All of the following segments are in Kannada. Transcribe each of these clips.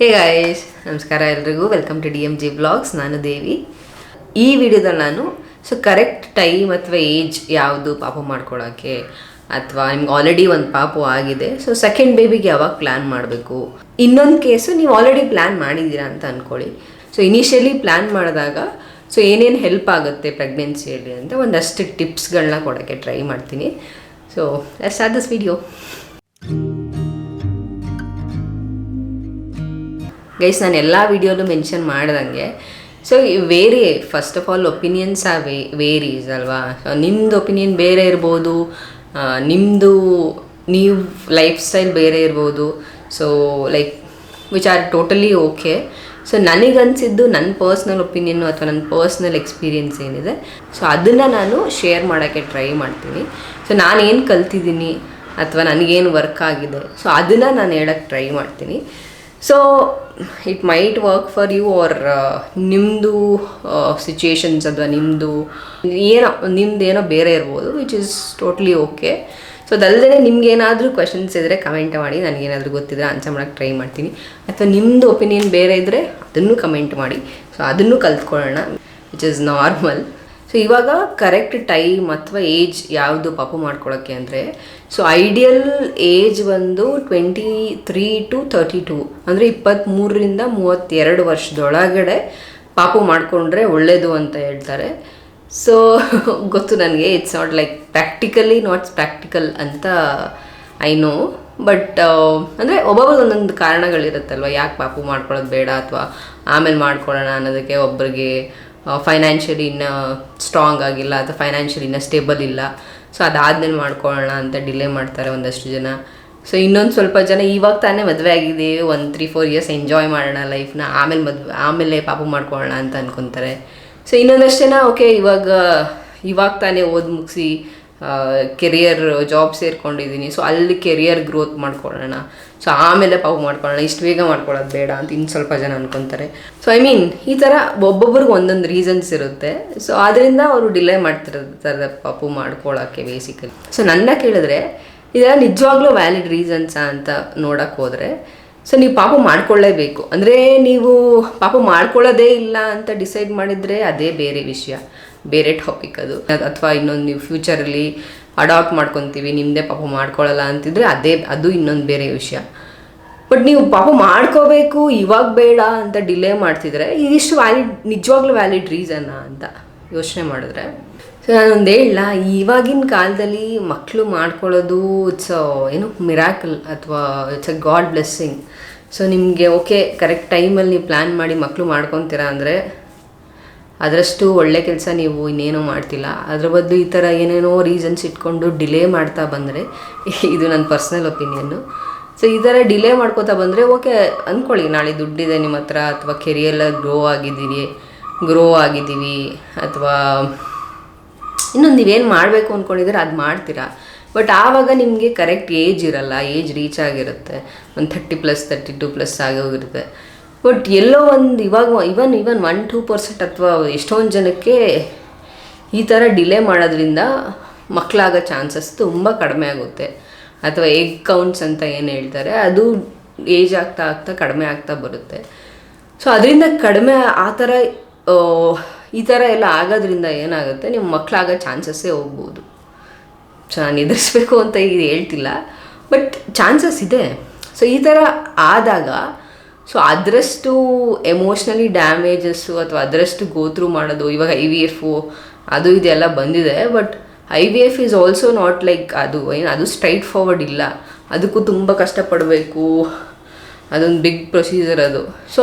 ಹೇ ಗಾಯೇಶ್ ನಮಸ್ಕಾರ ಎಲ್ರಿಗೂ. Welcome to D M G blogs ನಾನು ದೇವಿ. ಈ ವಿಡಿಯೋದಲ್ಲಿ ನಾನು ಸೊ ಕರೆಕ್ಟ್ ಟೈಮ್ ಅಥವಾ ಏಜ್ ಯಾವುದು ಪಾಪ ಮಾಡ್ಕೊಳ್ಳೋಕ್ಕೆ ಅಥವಾ ನಿಮ್ಗೆ ಆಲ್ರೆಡಿ ಒಂದು ಪಾಪು ಆಗಿದೆ ಸೊ ಸೆಕೆಂಡ್ ಬೇಬಿಗೆ ಯಾವಾಗ ಪ್ಲ್ಯಾನ್ ಮಾಡಬೇಕು? ಇನ್ನೊಂದು ಕೇಸು ನೀವು ಆಲ್ರೆಡಿ ಪ್ಲ್ಯಾನ್ ಮಾಡಿದ್ದೀರಾ ಅಂತ ಅಂದ್ಕೊಳ್ಳಿ ಸೊ ಇನಿಷಿಯಲಿ ಪ್ಲ್ಯಾನ್ ಮಾಡಿದಾಗ ಸೊ ಏನೇನು ಹೆಲ್ಪ್ ಆಗುತ್ತೆ ಪ್ರೆಗ್ನೆನ್ಸಿಯಲ್ಲಿ ಅಂತ ಒಂದಷ್ಟು ಟಿಪ್ಸ್ಗಳನ್ನ ಕೊಡೋಕ್ಕೆ ಟ್ರೈ ಮಾಡ್ತೀನಿ. So let's are this video guys ನಾನು ಎಲ್ಲ ವಿಡಿಯೋಲ್ಲೂ ಮೆನ್ಷನ್ ಮಾಡ್ದಂಗೆ. So very first of all opinions ಆ ವೇ ವೇರೀಸ್ ಅಲ್ವಾ? ನಿಮ್ಮದು ಒಪಿನಿಯನ್ ಬೇರೆ ಇರ್ಬೋದು. ನಿಮ್ಮದು ನೀವು ಲೈಫ್ ಸ್ಟೈಲ್ ಬೇರೆ ಇರ್ಬೋದು. So like which are totally okay so ನನಗನ್ಸಿದ್ದು ನನ್ನ ಪರ್ಸ್ನಲ್ ಒಪಿನಿಯನ್ನು ಅಥವಾ ನನ್ನ ಪರ್ಸ್ನಲ್ ಎಕ್ಸ್ಪೀರಿಯನ್ಸ್ ಏನಿದೆ. ಸೊ ಅದನ್ನು ನಾನು ಶೇರ್ ಮಾಡೋಕ್ಕೆ ಟ್ರೈ ಮಾಡ್ತೀನಿ. ಸೊ ನಾನು ಏನು ಕಲ್ತಿದ್ದೀನಿ ಅಥವಾ ನನಗೇನು ವರ್ಕ್ ಆಗಿದೆ. ಸೊ ಅದನ್ನು ನಾನು ಹೇಳೋಕ್ಕೆ ಟ್ರೈ ಮಾಡ್ತೀನಿ. So it might work for you or ನಿಮ್ಮದು ಸಿಚುಯೇಷನ್ಸ್ ಅಥವಾ ನಿಮ್ಮದು ಏನೋ ನಿಮ್ದು ಏನೋ ಬೇರೆ ಇರ್ಬೋದು which is totally okay so ಅದಲ್ಲದೆ ನಿಮ್ಗೆ ಏನಾದರೂ ಕ್ವೆಶನ್ಸ್ ಇದ್ದರೆ ಕಮೆಂಟ್ ಮಾಡಿ ನನಗೇನಾದರೂ ಗೊತ್ತಿದ್ರೆ ಆನ್ಸರ್ ಮಾಡೋಕ್ಕೆ ಟ್ರೈ ಮಾಡ್ತೀನಿ ಅಥವಾ ನಿಮ್ಮದು ಒಪಿನಿಯನ್ ಬೇರೆ ಇದ್ದರೆ ಅದನ್ನು ಕಮೆಂಟ್ ಮಾಡಿ ಸೊ ಅದನ್ನು ಕಲ್ತ್ಕೊಳ್ಳೋಣ ವಿಚ್ ಇಸ್ ನಾರ್ಮಲ್ ಸೊ ಇವಾಗ ಕರೆಕ್ಟ್ ಟೈಮ್ ಅಥವಾ ಏಜ್ ಯಾವುದು ಪಾಪು ಮಾಡ್ಕೊಳ್ಳೋಕ್ಕೆ ಅಂದರೆ ಸೊ ಐಡಿಯಲ್ ಏಜ್ ಬಂದು twenty three to thirty two ಅಂದರೆ ಇಪ್ಪತ್ತ್ಮೂರರಿಂದ ಮೂವತ್ತೆರಡು ವರ್ಷದೊಳಗಡೆ ಪಾಪು ಮಾಡಿಕೊಂಡ್ರೆ ಒಳ್ಳೆಯದು ಅಂತ ಹೇಳ್ತಾರೆ. ಸೊ ಗೊತ್ತು ನನಗೆ ಇಟ್ಸ್ ನಾಟ್ ಲೈಕ್ ಪ್ರಾಕ್ಟಿಕಲಿ ನಾಟ್ಸ್ ಪ್ರಾಕ್ಟಿಕಲ್ ಅಂತ ಐ ನೋ ಬಟ್ ಅಂದರೆ ಒಬ್ಬೊಬ್ಬರು ಒಂದೊಂದು ಕಾರಣಗಳಿರುತ್ತಲ್ವ, ಯಾಕೆ ಪಾಪು ಮಾಡ್ಕೊಳ್ಳೋದು ಬೇಡ ಅಥವಾ ಆಮೇಲೆ ಮಾಡ್ಕೊಳ್ಳೋಣ ಅನ್ನೋದಕ್ಕೆ ಒಬ್ಬರಿಗೆ ಫೈನಾನ್ಷಿಯಲಿ ಇನ್ನು ಸ್ಟ್ರಾಂಗ್ ಆಗಿಲ್ಲ, ಅಥವಾ ಫೈನಾನ್ಷಿಯಲಿ ಇನ್ನು ಸ್ಟೇಬಲ್ ಇಲ್ಲ. ಸೊ ಅದಾದ್ಮೇಲೆ ಮಾಡ್ಕೊಳ್ಳೋಣ ಅಂತ ಡಿಲೇ ಮಾಡ್ತಾರೆ ಒಂದಷ್ಟು ಜನ. ಸೊ ಇನ್ನೊಂದು ಸ್ವಲ್ಪ ಜನ ಇವಾಗ ತಾನೇ ಮದುವೆ ಆಗಿದೆ, ಒಂದು ತ್ರೀ ಫೋರ್ ಇಯರ್ಸ್ ಎಂಜಾಯ್ ಮಾಡೋಣ ಲೈಫ್ನ ಆಮೇಲೆ ಮದುವೆ ಆಮೇಲೆ ಪಾಪು ಮಾಡ್ಕೊಳ್ಳೋಣ ಅಂತ ಅನ್ಕೊತಾರೆ. ಸೊ ಇನ್ನೊಂದಷ್ಟು ಜನ ಓಕೆ ಇವಾಗ ಇವಾಗ ತಾನೇ ಓದಿ ಮುಗಿಸಿ ಕೆರಿಯರ್ ಜಾಬ್ ಸೇರ್ಕೊಂಡಿದ್ದೀನಿ ಸೊ ಅಲ್ಲಿ ಕೆರಿಯರ್ ಗ್ರೋತ್ ಮಾಡ್ಕೊಳ್ಳೋಣ. ಸೊ ಆಮೇಲೆ ಪಾವು ಮಾಡ್ಕೊಳ್ಳೋಣ. ಇಷ್ಟು ಬೇಗ ಮಾಡ್ಕೊಳ್ಳೋದು ಬೇಡ ಅಂತ ಇನ್ನು ಸ್ವಲ್ಪ ಜನ ಅನ್ಕೊತಾರೆ. ಸೊ ಐ ಮೀನ್ ಈ ಥರ ಒಬ್ಬೊಬ್ರಿಗೆ ಒಂದೊಂದು ರೀಸನ್ಸ್ ಇರುತ್ತೆ. ಸೊ ಅದರಿಂದ ಅವರು ಡಿಲೇ ಮಾಡ್ತಿರ್ತಾರೆ ಪಾಪು ಮಾಡ್ಕೊಳ್ಳೋಕ್ಕೆ ಬೇಸಿಕಲಿ ಸೊ ನನ್ನ ಕೇಳಿದ್ರೆ, ಇದೆಲ್ಲ ನಿಜವಾಗ್ಲೂ ವ್ಯಾಲಿಡ್ ರೀಸನ್ಸಾ ಅಂತ ನೋಡಕ್ಕೆ ಹೋದರೆ ಸೊ ನೀವು ಪಾಪ ಮಾಡ್ಕೊಳ್ಳೇಬೇಕು. ಅಂದರೆ ನೀವು ಪಾಪ ಮಾಡ್ಕೊಳ್ಳೋದೇ ಇಲ್ಲ ಅಂತ ಡಿಸೈಡ್ ಮಾಡಿದರೆ ಅದೇ ಬೇರೆ ವಿಷಯ. ಬೇರೆ ಟಾಪಿಕ್ ಅದು. ಅಥವಾ ಇನ್ನೊಂದು ನೀವು ಫ್ಯೂಚರಲ್ಲಿ ಅಡಾಪ್ಟ್ ಮಾಡ್ಕೊತೀವಿ ನಿಮ್ಮದೇ ಪಾಪ ಮಾಡ್ಕೊಳ್ಳಲ್ಲ ಅಂತಿದ್ರೆ ಅದೇ, ಅದು ಇನ್ನೊಂದು ಬೇರೆ ವಿಷಯ. ಬಟ್ ನೀವು ಪಾಪ ಮಾಡ್ಕೋಬೇಕು, ಇವಾಗ ಬೇಡ ಅಂತ ಡಿಲೇ ಮಾಡ್ತಿದ್ರೆ ಇದಿಷ್ಟು ವ್ಯಾಲಿಡ್ ನಿಜವಾಗ್ಲೂ ವ್ಯಾಲಿಡ್ ರೀಸನ್ನ ಅಂತ ಯೋಚನೆ ಮಾಡಿದ್ರೆ. ಸೊ ನಾನೊಂದು ಹೇಳಲ್ಲ ಇವಾಗಿನ ಕಾಲದಲ್ಲಿ ಮಕ್ಕಳು ಮಾಡ್ಕೊಳ್ಳೋದು ಇಟ್ಸ್ ಏನು ಮಿರಾಕಲ್ ಅಥವಾ it's a god blessing so ನಿಮಗೆ ಓಕೆ ಕರೆಕ್ಟ್ ಟೈಮಲ್ಲಿ ನೀವು ಪ್ಲ್ಯಾನ್ ಮಾಡಿ ಮಕ್ಕಳು ಮಾಡ್ಕೊತೀರಾ ಅಂದರೆ ಅದರಷ್ಟು ಒಳ್ಳೆ ಕೆಲಸ ನೀವು ಇನ್ನೇನೂ ಮಾಡ್ತಿಲ್ಲ. ಅದರ ಬದಲು ಈ ಥರ ಏನೇನೋ ರೀಸನ್ಸ್ ಇಟ್ಕೊಂಡು ಡಿಲೇ ಮಾಡ್ತಾ ಬಂದರೆ, ಇದು ನನ್ನ ಪರ್ಸ್ನಲ್ ಒಪಿನಿಯನ್ನು ಸೊ ಈ ಥರ ಡಿಲೇ ಮಾಡ್ಕೋತಾ ಬಂದರೆ ಓಕೆ ಅಂದ್ಕೊಳ್ಳಿ ನಾಳೆ ದುಡ್ಡಿದೆ ನಿಮ್ಮ ಹತ್ರ, ಅಥವಾ ಕೆರಿಯರ್ ಗ್ರೋ ಆಗಿದ್ದೀರಿ ಗ್ರೋ ಆಗಿದ್ದೀವಿ, ಅಥವಾ ಇನ್ನೊಂದು ನೀವೇನು ಮಾಡಬೇಕು ಅಂದ್ಕೊಂಡಿದ್ರೆ ಅದು ಮಾಡ್ತೀರಾ. ಬಟ್ ಆವಾಗ ನಿಮಗೆ ಕರೆಕ್ಟ್ ಏಜ್ ಇರಲ್ಲ ಏಜ್ ರೀಚ್ ಆಗಿರುತ್ತೆ. ಒಂದು thirty plus thirty two plus ಆಗೋಗಿರುತ್ತೆ. But ಎಲ್ಲೋ ಒಂದು ಇವಾಗ even even one two percent ಅಥವಾ ಎಷ್ಟೊಂದು ಜನಕ್ಕೆ ಈ ಥರ ಡಿಲೇ ಮಾಡೋದ್ರಿಂದ ಮಕ್ಕಳಾಗೋ ಚಾನ್ಸಸ್ ತುಂಬ ಕಡಿಮೆ ಆಗುತ್ತೆ. ಅಥವಾ ಎಗ್ ಕೌಂಟ್ಸ್ ಅಂತ ಏನು ಹೇಳ್ತಾರೆ, ಅದು ಏಜ್ ಆಗ್ತಾ ಆಗ್ತಾ ಕಡಿಮೆ ಆಗ್ತಾ ಬರುತ್ತೆ. ಸೊ ಅದರಿಂದ ಕಡಿಮೆ ಆ ಥರ ಈ ಥರ ಎಲ್ಲ ಆಗೋದ್ರಿಂದ ಏನಾಗುತ್ತೆ ನಿಮ್ಮ ಮಕ್ಕಳಾಗೋ ಚಾನ್ಸಸ್ಸೇ ಹೋಗ್ಬೋದು. ಸೊ ನಾನು ಎದುರಿಸ್ಬೇಕು ಅಂತ ಈಗ ಹೇಳ್ತಿಲ್ಲ ಬಟ್ ಚಾನ್ಸಸ್ ಇದೆ. ಸೊ ಈ ಥರ ಆದಾಗ ಸೊ ಅದರಷ್ಟು ಎಮೋಷ್ನಲಿ ಡ್ಯಾಮೇಜಸ್ಸು ಅಥವಾ ಅದರಷ್ಟು ಗೋತ್ರೂ ಮಾಡೋದು, ಇವಾಗ ಐ ವಿ ಎಫು ಅದು ಇದೆಲ್ಲ ಬಂದಿದೆ. But I V F is also not like ಅದು, ಏನು, ಅದು ಸ್ಟ್ರೈಟ್ ಫಾರ್ವರ್ಡ್ ಇಲ್ಲ. ಅದಕ್ಕೂ ತುಂಬ ಕಷ್ಟಪಡಬೇಕು. ಅದೊಂದು ಬಿಗ್ ಪ್ರೊಸೀಜರ್ ಅದು. ಸೊ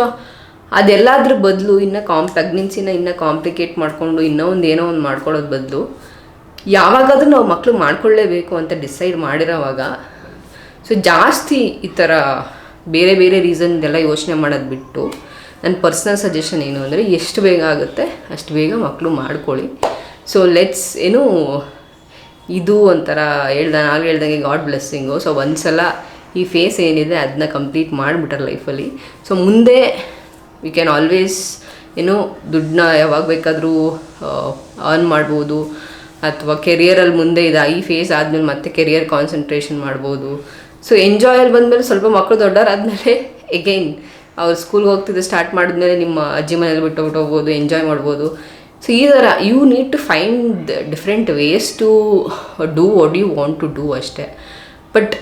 ಅದೆಲ್ಲದ್ರ ಬದಲು ಇನ್ನು ಕಾಂ ಪ್ರೆಗ್ನೆನ್ಸಿನ ಇನ್ನೂ ಕಾಂಪ್ಲಿಕೇಟ್ ಮಾಡಿಕೊಂಡು ಇನ್ನೂ ಒಂದು ಏನೋ ಒಂದು ಮಾಡ್ಕೊಳ್ಳೋದು ಬದಲು, ಯಾವಾಗಾದರೂ ನಾವು ಮಕ್ಕಳು ಮಾಡ್ಕೊಳ್ಳೇಬೇಕು ಅಂತ ಡಿಸೈಡ್ ಮಾಡಿರೋವಾಗ ಸೊ ಜಾಸ್ತಿ ಈ ಥರ ಬೇರೆ ಬೇರೆ ರೀಸನ್ದೆಲ್ಲ ಯೋಚನೆ ಮಾಡೋದು ಬಿಟ್ಟು ನನ್ನ ಪರ್ಸ್ನಲ್ ಸಜೆಷನ್ ಏನು ಅಂದರೆ ಎಷ್ಟು ಬೇಗ ಆಗುತ್ತೆ ಅಷ್ಟು ಬೇಗ ಮಕ್ಕಳು ಮಾಡ್ಕೊಳ್ಳಿ. ಸೊ ಲೆಟ್ಸ್ ಏನು ಇದು ಒಂಥರ ಹೇಳ್ದ ನಾನು ಹೇಳ್ದಂಗೆ ಗಾಡ್ ಬ್ಲೆಸ್ಸಿಂಗು ಸೊ ಒಂದ್ಸಲ ಈ ಫೇಸ್ ಏನಿದೆ ಅದನ್ನ ಕಂಪ್ಲೀಟ್ ಮಾಡಿಬಿಟ್ರೆ ಲೈಫಲ್ಲಿ ಸೊ ಮುಂದೆ ವಿ ಕ್ಯಾನ್ ಆಲ್ವೇಸ್ ಏನು ದುಡ್ಡನ್ನ ಯಾವಾಗ ಬೇಕಾದರೂ ಅರ್ನ್ ಮಾಡ್ಬೋದು. ಅಥವಾ ಕೆರಿಯರಲ್ಲಿ ಮುಂದೆ ಇದೆ ಈ ಫೇಸ್ ಆದಮೇಲೆ ಮತ್ತೆ ಕೆರಿಯರ್ ಕಾನ್ಸಂಟ್ರೇಷನ್ ಮಾಡ್ಬೋದು. ಸೊ ಎಂಜಾಯಲ್ಲಿ ಬಂದಮೇಲೆ ಸ್ವಲ್ಪ ಮಕ್ಕಳು ದೊಡ್ಡವರಾದ್ಮೇಲೆ ಎಗೈನ್ ಅವ್ರು ಸ್ಕೂಲ್ಗೆ ಹೋಗ್ತಿದ್ದು ಸ್ಟಾರ್ಟ್ ಮಾಡಿದ್ಮೇಲೆ ನಿಮ್ಮ ಅಜ್ಜಿ ಮನೇಲಿ ಬಿಟ್ಟು ಹೋಗ್ಬೋದು ಎಂಜಾಯ್ ಮಾಡ್ಬೋದು. ಸೊ ಈ ಥರ you need to find different ways to do what you want to do ಅಷ್ಟೇ. ಬಟ್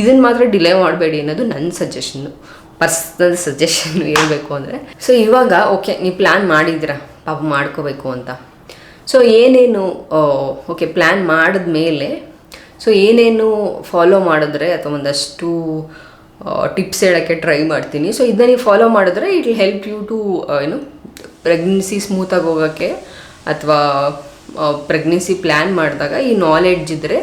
ಇದನ್ನು ಮಾತ್ರ ಡಿಲೇ ಮಾಡಬೇಡಿ ಅನ್ನೋದು ನನ್ನ ಸಜೆಷನ್ನು ಪರ್ಸ್ನಲ್ ಸಜೆಷನ್ ಹೇಳಬೇಕು ಅಂದರೆ. ಸೊ ಇವಾಗ ಓಕೆ ನೀವು ಪ್ಲ್ಯಾನ್ ಮಾಡಿದ್ದೀರಾ? ಪಾಪ ಮಾಡ್ಕೋಬೇಕು ಅಂತ. ಸೊ ಏನೇನು ಓಕೆ ಪ್ಲ್ಯಾನ್ ಮಾಡಿದ್ಮೇಲೆ ಸೊ ಏನೇನು ಫಾಲೋ ಮಾಡಿದ್ರೆ ಅಥವಾ ಒಂದಷ್ಟು ಟಿಪ್ಸ್ ಹೇಳೋಕ್ಕೆ ಟ್ರೈ ಮಾಡ್ತೀನಿ. ಸೊ ಇದನ್ನ ನೀವು ಫಾಲೋ ಮಾಡಿದ್ರೆ it will help you to ಏನು ಪ್ರೆಗ್ನೆನ್ಸಿ ಸ್ಮೂತಾಗಿ ಹೋಗೋಕ್ಕೆ ಅಥವಾ ಪ್ರೆಗ್ನೆನ್ಸಿ ಪ್ಲ್ಯಾನ್ ಮಾಡಿದಾಗ ಈ ನಾಲೆಡ್ಜ್ ಇದ್ದರೆ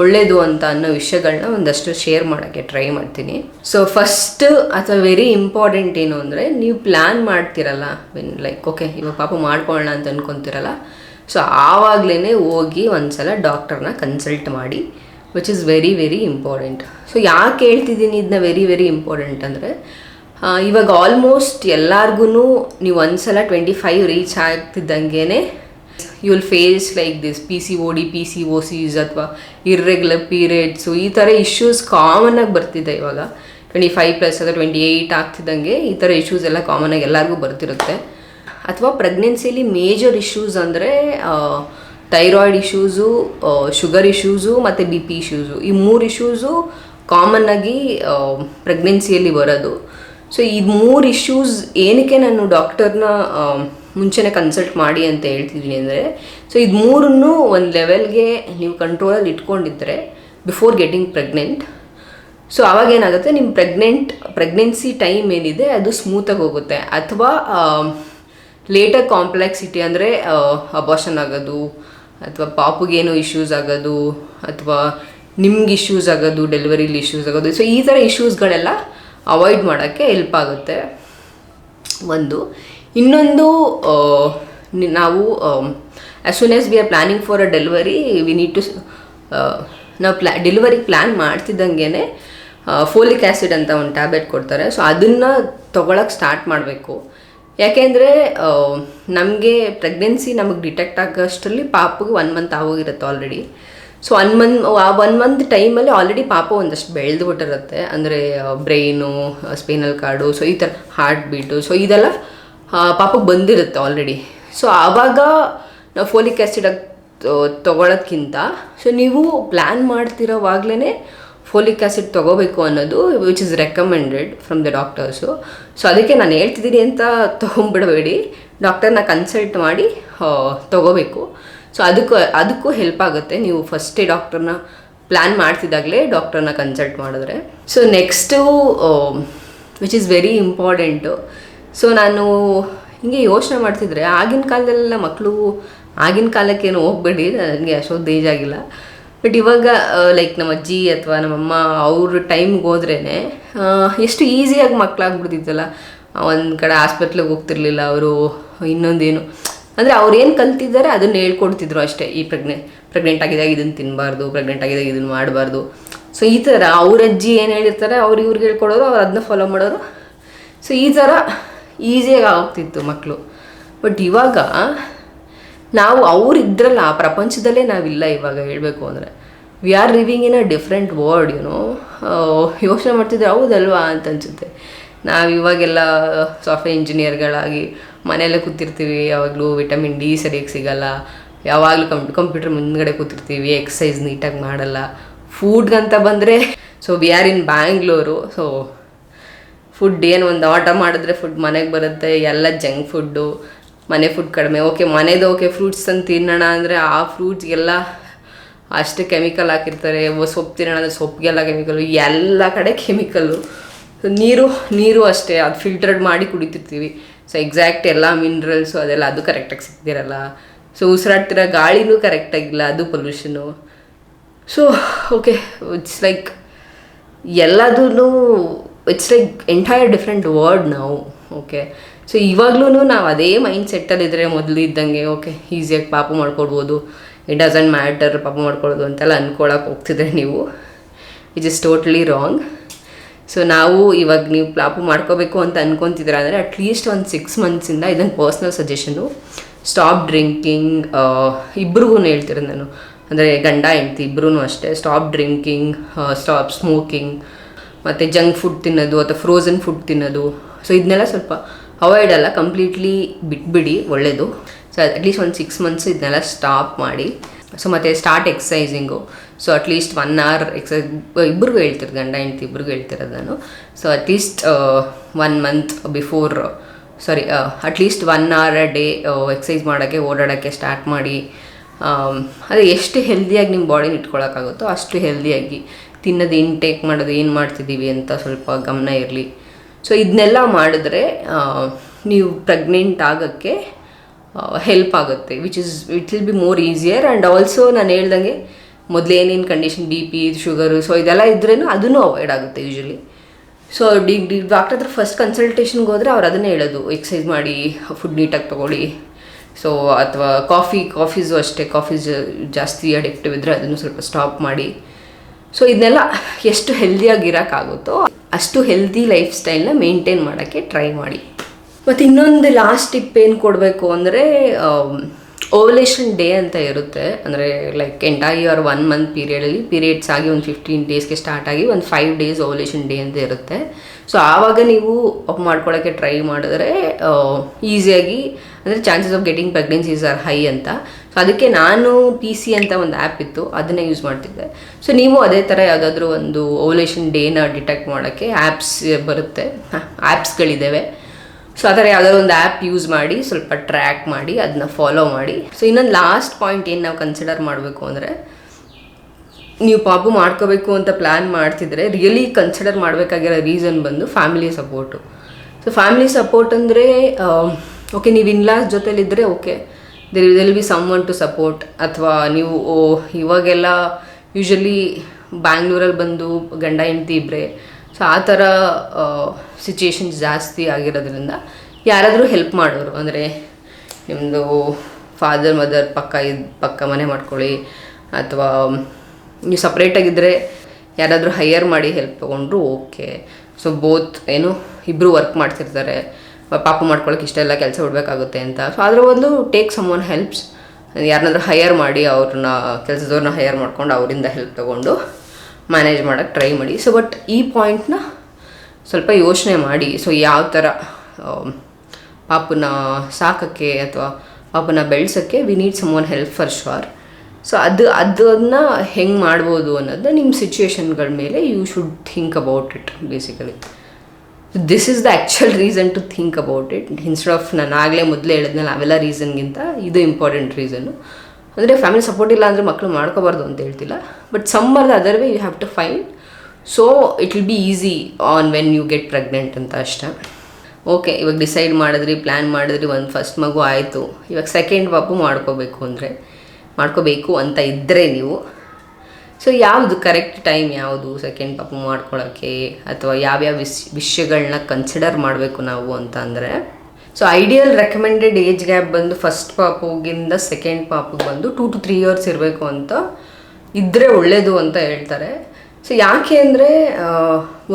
ಒಳ್ಳೆಯದು ಅಂತ ಅನ್ನೋ ವಿಷಯಗಳನ್ನ ಒಂದಷ್ಟು ಶೇರ್ ಮಾಡೋಕ್ಕೆ ಟ್ರೈ ಮಾಡ್ತೀನಿ. ಸೊ ಫಸ್ಟ್ ಅಥವಾ ವೆರಿ ಇಂಪಾರ್ಟೆಂಟ್ ಏನು ಅಂದರೆ, ನೀವು ಪ್ಲ್ಯಾನ್ ಮಾಡ್ತಿರಲ್ಲ. ಮೀನ್ ಲೈಕ್ ಓಕೆ ಇವಾಗ ಪಾಪ ಮಾಡ್ಕೊಳ್ಳೋಣ ಅಂತ ಅನ್ಕೊತಿರಲ್ಲ. ಸೊ ಆವಾಗಲೇ ಹೋಗಿ ಒಂದ್ಸಲ ಡಾಕ್ಟರ್ನ ಕನ್ಸಲ್ಟ್ ಮಾಡಿ which is very very important so ಯಾಕೆ ಹೇಳ್ತಿದ್ದೀನಿ ಇದನ್ನ ವೆರಿ ವೆರಿ ಇಂಪಾರ್ಟೆಂಟ್ ಅಂದರೆ ಇವಾಗ ಆಲ್ಮೋಸ್ಟ್ ಎಲ್ಲರಿಗೂ ನೀವು ಒಂದ್ಸಲ twenty five reach ಆಗ್ತಿದ್ದಂಗೆ you will face like this P C O D P C O cyst ಅಥವಾ ಇರ್ರೆಗ್ಯುಲರ್ ಪೀರಿಯಡ್ಸು ಈ ಥರ ಇಶ್ಯೂಸ್ ಕಾಮನ್ ಆಗಿ ಬರ್ತಿದೆ ಇವಾಗ. ಟ್ವೆಂಟಿ ಫೈವ್ ಪ್ಲಸ್ ಅಥವಾ ಟ್ವೆಂಟಿ ಏಯ್ಟ್ ಆಗ್ತಿದ್ದಂಗೆ ಈ ಥರ ಇಶ್ಯೂಸ್ ಎಲ್ಲ ಆಗಿ ಎಲ್ಲರಿಗೂ ಬರ್ತಿರುತ್ತೆ. ಅಥವಾ ಪ್ರೆಗ್ನೆನ್ಸಿಯಲ್ಲಿ ಮೇಜರ್ ಇಶ್ಯೂಸ್ ಅಂದರೆ ಥೈರಾಯ್ಡ್ ಇಶ್ಯೂಸು ಶುಗರ್ ಇಶ್ಯೂಸು ಮತ್ತು ಬಿ ಪಿ ಇಶ್ಯೂಸು ಈ ಮೂರು ಇಶ್ಯೂಸು ಆಗಿ ಪ್ರೆಗ್ನೆನ್ಸಿಯಲ್ಲಿ ಬರೋದು. ಸೊ ಈ ಮೂರು ಇಶ್ಯೂಸ್ ಏನಕ್ಕೆ ನಾನು ಡಾಕ್ಟರ್ನ ಮುಂಚೆನೇ ಕನ್ಸಲ್ಟ್ ಮಾಡಿ ಅಂತ ಹೇಳ್ತಿದ್ದೀನಿ ಅಂದರೆ ಸೊ ಇದು ಮೂರನ್ನು ಒಂದು ಲೆವೆಲ್ಗೆ ನೀವು ಕಂಟ್ರೋಲಲ್ಲಿ ಇಟ್ಕೊಂಡಿದ್ರೆ ಬಿಫೋರ್ ಗೆಟಿಂಗ್ ಪ್ರೆಗ್ನೆಂಟ್ ಸೊ ಅವಾಗ ಏನಾಗುತ್ತೆ ನಿಮ್ಮ ಪ್ರೆಗ್ನೆಂಟ್ ಪ್ರೆಗ್ನೆನ್ಸಿ ಟೈಮ್ ಏನಿದೆ, ಅದು ಸ್ಮೂತಾಗಿ ಹೋಗುತ್ತೆ. ಅಥವಾ ಲೇಟರ್ ಕಾಂಪ್ಲೆಕ್ಸಿಟಿ ಅಂದರೆ ಅಬಾಷನ್ ಆಗೋದು, ಅಥವಾ ಪಾಪುಗೇನು ಇಶ್ಯೂಸ್ ಆಗೋದು, ಅಥವಾ ನಿಮ್ಗೆ ಇಶ್ಯೂಸ್ ಆಗೋದು ಡೆಲಿವರಿಲಿ ಇಶ್ಯೂಸ್ ಆಗೋದು ಸೊ ಈ ಥರ ಇಶ್ಯೂಸ್ಗಳೆಲ್ಲ ಅವಾಯ್ಡ್ ಮಾಡೋಕ್ಕೆ ಹೆಲ್ಪ್ ಆಗುತ್ತೆ. ಒಂದು. ಇನ್ನೊಂದು ನಾವು as soon as we are planning for a delivery we need to ನಾವು ಪ್ಲ್ಯಾ ಡೆಲಿವರಿ ಪ್ಲ್ಯಾನ್ ಮಾಡ್ತಿದ್ದಂಗೆ ಫೋಲಿಕ್ ಆ್ಯಸಿಡ್ ಅಂತ ಒಂದು ಟ್ಯಾಬ್ಲೆಟ್ ಕೊಡ್ತಾರೆ. ಸೊ ಅದನ್ನು ತೊಗೊಳಕ್ಕೆ ಸ್ಟಾರ್ಟ್ ಮಾಡಬೇಕು. ಯಾಕೆಂದರೆ ನಮಗೆ ಪ್ರೆಗ್ನೆನ್ಸಿ ನಮಗೆ ಡಿಟೆಕ್ಟ್ ಆಗೋಷ್ಟರಲ್ಲಿ ಪಾಪಗೆ ಒನ್ ಮಂತ್ ಆಗೋಗಿರುತ್ತೆ ಆಲ್ರೆಡಿ ಸೊ ಒನ್ ಮಂತ್ ಆ ಒನ್ ಮಂತ್ ಟೈಮಲ್ಲಿ ಆಲ್ರೆಡಿ ಪಾಪ ಒಂದಷ್ಟು ಬೆಳೆದು ಬಿಟ್ಟಿರುತ್ತೆ. ಅಂದರೆ ಬ್ರೈನು ಸ್ಪೈನಲ್ ಕಾರ್ಡು ಸೊ ಈ ಥರ ಹಾರ್ಟ್ ಬೀಟು ಸೊ ಇದೆಲ್ಲ ಪಾಪಕ್ಕೆ ಬಂದಿರುತ್ತೆ ಆಲ್ರೆಡಿ ಸೊ ಆವಾಗ ನಾವು ಫೋಲಿಕ್ ಆ್ಯಸಿಡ್ ತೊಗೊಳೋದ್ಕಿಂತ ಸೊ ನೀವು ಪ್ಲ್ಯಾನ್ ಮಾಡ್ತಿರೋವಾಗಲೇ ಫೋಲಿಕ್ ಆ್ಯಸಿಡ್ ತೊಗೋಬೇಕು ಅನ್ನೋದು which is recommended from the doctors so ಅದಕ್ಕೆ ನಾನು ಹೇಳ್ತಿದ್ದೀನಿ ಅಂತ ತೊಗೊಂಬಿಡಬೇಡಿ ಡಾಕ್ಟರ್ನ ಕನ್ಸಲ್ಟ್ ಮಾಡಿ ತೊಗೋಬೇಕು. ಸೊ ಅದಕ್ಕೂ ಅದಕ್ಕೂ ಹೆಲ್ಪ್ ಆಗುತ್ತೆ. ನೀವು ಫಸ್ಟೇ ಡಾಕ್ಟರ್ನ ಪ್ಲ್ಯಾನ್ ಮಾಡ್ತಿದ್ದಾಗಲೇ ಡಾಕ್ಟರ್ನ ಕನ್ಸಲ್ಟ್ ಮಾಡಿದ್ರೆ. So next which is very important so ನಾನು ಹಿಂಗೆ ಯೋಚನೆ ಮಾಡ್ತಿದ್ರೆ ಆಗಿನ ಕಾಲದಲ್ಲೆಲ್ಲ ಮಕ್ಕಳು ಆಗಿನ ಕಾಲಕ್ಕೇನು ಹೋಗ್ಬೇಡಿ. ನನಗೆ ಅಷ್ಟೊಂದು ಏಜ್ ಆಗಿಲ್ಲ. ಬಟ್ ಇವಾಗ ಲೈಕ್ ನಮ್ಮ ಅಜ್ಜಿ ಅಥವಾ ನಮ್ಮಮ್ಮ ಅವ್ರ ಟೈಮ್ಗೆ ಹೋದ್ರೇ ಎಷ್ಟು ಈಸಿಯಾಗಿ ಮಕ್ಕಳಾಗ್ಬಿಡ್ತಿತ್ತಲ್ಲ ಒಂದು ಕಡೆ ಆಸ್ಪತ್ರೆಗೆ ಹೋಗ್ತಿರ್ಲಿಲ್ಲ ಅವರು, ಇನ್ನೊಂದೇನು. ಅಂದರೆ ಅವ್ರು ಏನು ಕಲ್ತಿದ್ದಾರೆ ಅದನ್ನ ಹೇಳ್ಕೊಡ್ತಿದ್ರು ಅಷ್ಟೇ. ಈ ಪ್ರೆಗ್ನೆ ಪ್ರೆಗ್ನೆಂಟ್ ಆಗಿದಾಗ ಇದನ್ನು ತಿನ್ನಬಾರ್ದು ಪ್ರೆಗ್ನೆಂಟ್ ಆಗಿದಾಗ ಇದನ್ನು ಮಾಡಬಾರ್ದು. ಸೊ ಈ ಥರ ಅವ್ರ ಅಜ್ಜಿ ಏನು ಹೇಳಿರ್ತಾರೆ, ಅವ್ರು ಇವ್ರಿಗೆ ಹೇಳ್ಕೊಡೋರು ಅವ್ರು ಅದನ್ನ ಫಾಲೋ ಮಾಡೋರು ಸೊ ಈ ಥರ ಈಸಿಯಾಗಿ ಆಗ್ತಿತ್ತು ಮಕ್ಕಳು ಬಟ್ ಇವಾಗ ನಾವು ಅವ್ರು ಇದ್ರಲ್ಲ ಆ ಪ್ರಪಂಚದಲ್ಲೇ ನಾವಿಲ್ಲ ಇವಾಗ ಹೇಳಬೇಕು ಅಂದರೆ. We are living in a different world you know ಯೋಚನೆ ಮಾಡ್ತಿದ್ರೆ ಹೌದಲ್ವಾ ಅಂತ ಅನಿಸುತ್ತೆ ನಾವು ಇವಾಗೆಲ್ಲ ಸಾಫ್ಟ್ವೇರ್ ಇಂಜಿನಿಯರ್ಗಳಾಗಿ ಮನೆಯಲ್ಲೇ ಕೂತಿರ್ತೀವಿ, ಯಾವಾಗಲೂ ವಿಟಮಿನ್ ಡಿ ಸರಿಯಾಗಿ ಸಿಗಲ್ಲ. ಯಾವಾಗಲೂ ಕಂಪ್ ಕಂಪ್ಯೂಟರ್ ಮುಂದ್ಗಡೆ ಕೂತಿರ್ತೀವಿ ಎಕ್ಸಸೈಸ್ ನೀಟಾಗಿ ಮಾಡಲ್ಲ. ಫುಡ್ಗಂತ ಬಂದರೆ so we are in Bangalore so food ಏನು ಒಂದು ಆರ್ಡರ್ ಮಾಡಿದ್ರೆ ಫುಡ್ ಮನೆಗೆ ಬರುತ್ತೆ, ಎಲ್ಲ ಜಂಕ್ ಫುಡ್ಡು ಮನೆ ಫುಡ್ ಕಡಿಮೆ. ಓಕೆ ಮನೆದು ಓಕೆ ಫ್ರೂಟ್ಸ್ ತಂದು ತಿನ್ನೋಣ ಅಂದರೆ ಆ ಫ್ರೂಟ್ಸ್ಗೆಲ್ಲ ಅಷ್ಟು ಕೆಮಿಕಲ್ ಹಾಕಿರ್ತಾರೆ. ಸೊಪ್ಪು ತಿನ್ನೋಣ ಅಂದರೆ ಸೊಪ್ಪಿಗೆಲ್ಲ ಕೆಮಿಕಲ್ಲು ಎಲ್ಲ ಕಡೆ ಕೆಮಿಕಲ್ಲು ನೀರು ನೀರು ಅಷ್ಟೇ. ಅದು ಫಿಲ್ಟರ್ಡ್ ಮಾಡಿ ಕುಡಿತಿರ್ತೀವಿ. ಸೊ ಎಕ್ಸಾಕ್ಟ್ ಎಲ್ಲ ಮಿನರಲ್ಸು ಅದೆಲ್ಲ ಅದು ಕರೆಕ್ಟಾಗಿ ಸಿಗ್ತಿರಲ್ಲ ಸೊ ಉಸಿರಾಡ್ತಿರೋ ಗಾಳಿನೂ ಕರೆಕ್ಟಾಗಿಲ್ಲ ಅದು pollution so okay it's like ಎಲ್ಲದೂ it's like entire different world ನಾವು ಓಕೆ ಸೊ ಇವಾಗ್ಲೂ ನಾವು ಅದೇ ಮೈಂಡ್ ಸೆಟ್ಟಲ್ಲಿದ್ದರೆ ಮೊದಲು ಇದ್ದಂಗೆ ಓಕೆ ಈಸಿಯಾಗಿ ಪಾಪ ಮಾಡ್ಕೊಡ್ಬೋದು ಇಟ್ ಡಸಂಟ್ ಮ್ಯಾಟರ್ ಪಾಪ ಮಾಡ್ಕೊಳ್ಳೋದು ಅಂತೆಲ್ಲ ಅಂದ್ಕೊಳಕ್ಕೆ ಹೋಗ್ತಿದ್ರೆ ನೀವು. It is totally wrong so ನಾವು ಇವಾಗ ನೀವು ಪಾಪು ಮಾಡ್ಕೋಬೇಕು ಅಂತ ಅನ್ಕೊತಿದ್ರ ಅಂದರೆ ಅಟ್ಲೀಸ್ಟ್ ಒಂದು ಸಿಕ್ಸ್ ಮಂತ್ಸಿಂದ ಇದನ್ನು ಪರ್ಸ್ನಲ್ ಸಜೆಷನು ಸ್ಟಾಪ್ ಡ್ರಿಂಕಿಂಗ್ ಇಬ್ರಿಗೂ ಹೇಳ್ತಿರೋದು ನಾನು. ಅಂದರೆ ಗಂಡ, ಹೆಂಡ್ತಿ ಇಬ್ಬರೂ ಅಷ್ಟೇ. ಸ್ಟಾಪ್ ಡ್ರಿಂಕಿಂಗ್ ಸ್ಟಾಪ್ ಸ್ಮೋಕಿಂಗ್ ಮತ್ತು ಜಂಕ್ ಫುಡ್ ತಿನ್ನೋದು, ಅಥವಾ ಫ್ರೋಝನ್ ಫುಡ್ ತಿನ್ನೋದು. ಸೊ ಇದನ್ನೆಲ್ಲ ಸ್ವಲ್ಪ ಅವಾಯ್ಡ್ ಅಲ್ಲ ಕಂಪ್ಲೀಟ್ಲಿ ಬಿಟ್ಬಿಡಿ ಒಳ್ಳೆಯದು ಸೊ ಅಟ್ಲೀಸ್ಟ್ ಒಂದು ಸಿಕ್ಸ್ ಮಂತ್ಸ್ ಇದನ್ನೆಲ್ಲ ಸ್ಟಾಪ್ ಮಾಡಿ. ಸೊ ಮತ್ತು start exercising so at least one hour exercise ಇಬ್ರಿಗೂ ಹೇಳ್ತಿರೋದು ಗಂಡ ಹೆಂಡ್ತಿ ಇಬ್ರಿಗೂ ಹೇಳ್ತಿರೋದು ನಾನು. So at least one month before sorry at least one hour day exercise ಮಾಡೋಕ್ಕೆ ಓಡಾಡೋಕ್ಕೆ ಸ್ಟಾರ್ಟ್ ಮಾಡಿ. ಆಮ್, ಅದೇ ಎಷ್ಟು ಹೆಲ್ದಿಯಾಗಿ ನಿಮ್ಮ ಬಾಡಿನ ಇಟ್ಕೊಳ್ಳೋಕ್ಕಾಗುತ್ತೋ ಅಷ್ಟು ಹೆಲ್ದಿಯಾಗಿ ತಿನ್ನೋದು ಟೇಕ್ ಮಾಡೋದು ಏನು ಮಾಡ್ತಿದ್ದೀವಿ ಅಂತ ಸ್ವಲ್ಪ ಗಮನ ಇರಲಿ. ಸೊ ಇದನ್ನೆಲ್ಲ ಮಾಡಿದ್ರೆ ನೀವು ಪ್ರೆಗ್ನೆಂಟ್ ಆಗೋಕ್ಕೆ ಹೆಲ್ಪ್ ಆಗುತ್ತೆ which is it will be more easier and also ನಾನು ಹೇಳ್ದಂಗೆ, ಮೊದಲು ಏನೇನು condition B P sugar so ಇದೆಲ್ಲ ಇದ್ರೂ ಅದನ್ನು ಅವಾಯ್ಡ್ ಆಗುತ್ತೆ usually so D D doctor ಹತ್ರ ಫಸ್ಟ್ ಕನ್ಸಲ್ಟೇಷನ್ಗೆ ಹೋದರೆ ಅವ್ರು ಅದನ್ನೇ ಹೇಳೋದು ಎಕ್ಸಸೈಸ್ ಮಾಡಿ ಫುಡ್ ನೀಟಾಗಿ ತೊಗೊಳ್ಳಿ. ಸೊ ಅಥವಾ ಕಾಫಿ ಕಾಫೀಸು ಅಷ್ಟೇ ಕಾಫೀಸ್ ಜಾಸ್ತಿ ಅಡಿಕ್ಟಿವ್ ಇದ್ದರೆ ಅದನ್ನು ಸ್ವಲ್ಪ ಸ್ಟಾಪ್ ಮಾಡಿ. ಸೊ ಇದನ್ನೆಲ್ಲ ಎಷ್ಟು ಹೆಲ್ದಿಯಾಗಿರೋಕ್ಕಾಗುತ್ತೋ ಅಷ್ಟು ಹೆಲ್ದಿ ಲೈಫ್ ಸ್ಟೈಲ್ನ ಮೇಂಟೈನ್ ಮಾಡೋಕ್ಕೆ ಟ್ರೈ ಮಾಡಿ. ಮತ್ತು ಇನ್ನೊಂದು ಲಾಸ್ಟ್ ಟಿಪ್ ಏನು ಕೊಡಬೇಕು ಅಂದರೆ ಓವಲೇಷನ್ ಡೇ ಅಂತ ಇರುತ್ತೆ. ಅಂದರೆ ಲೈಕ್ ಎಂಟೈರ್ ಒನ್ ಮಂತ್ ಪೀರಿಯಡಲ್ಲಿ ಪೀರಿಯಡ್ಸ್ ಆಗಿ ಒಂದು ಫಿಫ್ಟೀನ್ ಡೇಸ್ಗೆ ಸ್ಟಾರ್ಟ್ ಆಗಿ ಒಂದು ಫೈವ್ ಡೇಸ್ ಓವಲೇಷನ್ ಡೇ ಅಂತ ಇರುತ್ತೆ. ಸೊ ಆವಾಗ ನೀವು ಮಾಡ್ಕೊಳ್ಳೋಕ್ಕೆ ಟ್ರೈ ಮಾಡಿದ್ರೆ ಈಸಿಯಾಗಿ ಅಂದರೆ chances of getting pregnancies are high ಅಂತ. ಸೊ ಅದಕ್ಕೆ ನಾನು ಪಿ ಸಿ ಅಂತ ಒಂದು ಆ್ಯಪ್ ಇತ್ತು, ಅದನ್ನೇ ಯೂಸ್ ಮಾಡ್ತಿದ್ದೆ. ಸೊ ನೀವು ಅದೇ ಥರ ಯಾವುದಾದ್ರೂ ಒಂದು ಓವಲೇಷನ್ ಡೇನ ಡಿಟೆಕ್ಟ್ ಮಾಡೋಕ್ಕೆ ಆ್ಯಪ್ಸ್ ಬರುತ್ತೆ. ಆ್ಯಪ್ಸ್ಗಳಿದ್ದಾವೆ ಸೊ ಆ ಥರ ಯಾವುದಾದ್ರು ಒಂದು ಆ್ಯಪ್ ಯೂಸ್ ಮಾಡಿ, ಸ್ವಲ್ಪ ಟ್ರ್ಯಾಕ್ ಮಾಡಿ ಅದನ್ನ ಫಾಲೋ ಮಾಡಿ. ಸೊ ಇನ್ನೊಂದು ಲಾಸ್ಟ್ ಪಾಯಿಂಟ್ ಏನು ನಾವು ಕನ್ಸಿಡರ್ ಮಾಡಬೇಕು ಅಂದರೆ, ನೀವು ಪಾಪು ಮಾಡ್ಕೋಬೇಕು ಅಂತ ಪ್ಲ್ಯಾನ್ ಮಾಡ್ತಿದ್ರೆ ರಿಯಲಿ ಕನ್ಸಿಡರ್ ಮಾಡಬೇಕಾಗಿರೋ ರೀಸನ್ ಬಂದು family support so family support ಅಂದರೆ ಓಕೆ ನೀವು in laws ಜೊತೆಲಿದ್ದರೆ okay there will be someone to support ಅಥವಾ ನೀವು ಇವಾಗೆಲ್ಲ ಯೂಶಲಿ ಬ್ಯಾಂಗ್ಳೂರಲ್ಲಿ ಬಂದು ಗಂಡ ಹೆಂಡ್ತಿ ಇಬ್ಬರೇ ಸೊ ಆ ಥರ ಸಿಚುಯೇಷನ್ಸ್ ಜಾಸ್ತಿ ಆಗಿರೋದ್ರಿಂದ ಯಾರಾದರೂ ಹೆಲ್ಪ್ ಮಾಡೋರು. ಅಂದರೆ ನಿಮ್ಮದು ಫಾದರ್ ಮದರ್ ಪಕ್ಕ ಇದು, ಪಕ್ಕ ಮನೆ ಮಾಡ್ಕೊಳ್ಳಿ. ಅಥವಾ ನೀವು ಸಪ್ರೇಟಾಗಿದ್ದರೆ ಯಾರಾದರೂ ಹೈಯರ್ ಮಾಡಿ ಹೆಲ್ಪ್ ತೊಗೊಂಡ್ರು ಓಕೆ ಸೊ ಬೋತ್ ಏನು ಇಬ್ಬರು ವರ್ಕ್ ಮಾಡ್ತಿರ್ತಾರೆ. ಪಾಪ ಮಾಡ್ಕೊಳಕ್ಕೆ ಇಷ್ಟೆಲ್ಲ ಕೆಲಸ ಬಿಡಬೇಕಾಗುತ್ತೆ ಅಂತ. ಸೊ ಅದರ ಒಂದು ಟೇಕ್ ಸಮ್ ಒನ್ ಹೆಲ್ಪ್ಸ್ ಯಾರನ್ನಾದ್ರೂ ಹೈಯರ್ ಮಾಡಿ ಅವ್ರನ್ನ ಕೆಲಸದವ್ರನ್ನ ಹೈಯರ್ ಮಾಡ್ಕೊಂಡು ಅವರಿಂದ ಹೆಲ್ಪ್ ತೊಗೊಂಡು ಮ್ಯಾನೇಜ್ ಮಾಡೋಕ್ಕೆ ಟ್ರೈ ಮಾಡಿ. ಸೊ ಬಟ್ ಈ ಪಾಯಿಂಟ್ನ ಸ್ವಲ್ಪ ಯೋಚನೆ ಮಾಡಿ. ಸೊ ಯಾವ ಥರ ಆಮ್, ಪಾಪನ ಸಾಕೋಕ್ಕೆ ಅಥವಾ ಪಾಪನ ಬೆಳೆಸೋಕ್ಕೆ we need someone help for sure so ಅದು ಅದನ್ನು ಹೆಂಗೆ ಮಾಡ್ಬೋದು ಅನ್ನೋದನ್ನ ನಿಮ್ಮ ಸಿಚುವೇಶನ್ಗಳ ಮೇಲೆ you should think about it basically this is the actual reason to think about it instead of ನಾನು ಆಗಲೇ ಮೊದಲೇ ಹೇಳಿದ್ನಲ್ಲ ಅವೆಲ್ಲ ರೀಸನ್ಗಿಂತ ಇದು ಇಂಪಾರ್ಟೆಂಟ್ ರೀಸನ್ನು ಅಂದರೆ ಫ್ಯಾಮಿಲಿ ಸಪೋರ್ಟ್ ಇಲ್ಲ ಅಂದರೆ ಮಕ್ಕಳು ಮಾಡ್ಕೋಬಾರ್ದು ಅಂತ ಹೇಳ್ತಿಲ್ಲ. But some are the other way you have to fine so it will be easy on when you get pregnant ಅಂತ ಅಷ್ಟೇ. ಓಕೆ ಇವಾಗ ಡಿಸೈಡ್ ಮಾಡಿದ್ರಿ ಪ್ಲ್ಯಾನ್ ಮಾಡಿದ್ರಿ, ಒಂದು ಫಸ್ಟ್ ಮಗು ಆಯಿತು. ಇವಾಗ ಸೆಕೆಂಡ್ ಪಾಪು ಮಾಡ್ಕೋಬೇಕು ಅಂದರೆ, ಮಾಡ್ಕೋಬೇಕು ಅಂತ ಇದ್ದರೆ ನೀವು ಸೊ ಯಾವುದು ಕರೆಕ್ಟ್ ಟೈಮ್ ಯಾವುದು? ಸೆಕೆಂಡ್ ಪಾಪು ಮಾಡ್ಕೊಳ್ಳೋಕ್ಕೆ ಅಥವಾ ಯಾವ್ಯಾವ ವಿಷ್ ವಿಷಯಗಳನ್ನ ಕನ್ಸಿಡರ್ ಮಾಡಬೇಕು ನಾವು ಅಂತ ಅಂದರೆ so ideal recommended age gap ಬಂದು ಫಸ್ಟ್ ಪಾಪುಗಿಂದ ಸೆಕೆಂಡ್ ಪಾಪುಗೆ ಬಂದು ಟೂ ಟು ತ್ರೀ ಇಯರ್ಸ್ ಇರಬೇಕು ಅಂತ ಇದ್ದರೆ ಒಳ್ಳೆಯದು ಅಂತ ಹೇಳ್ತಾರೆ. ಸೊ ಯಾಕೆ ಅಂದರೆ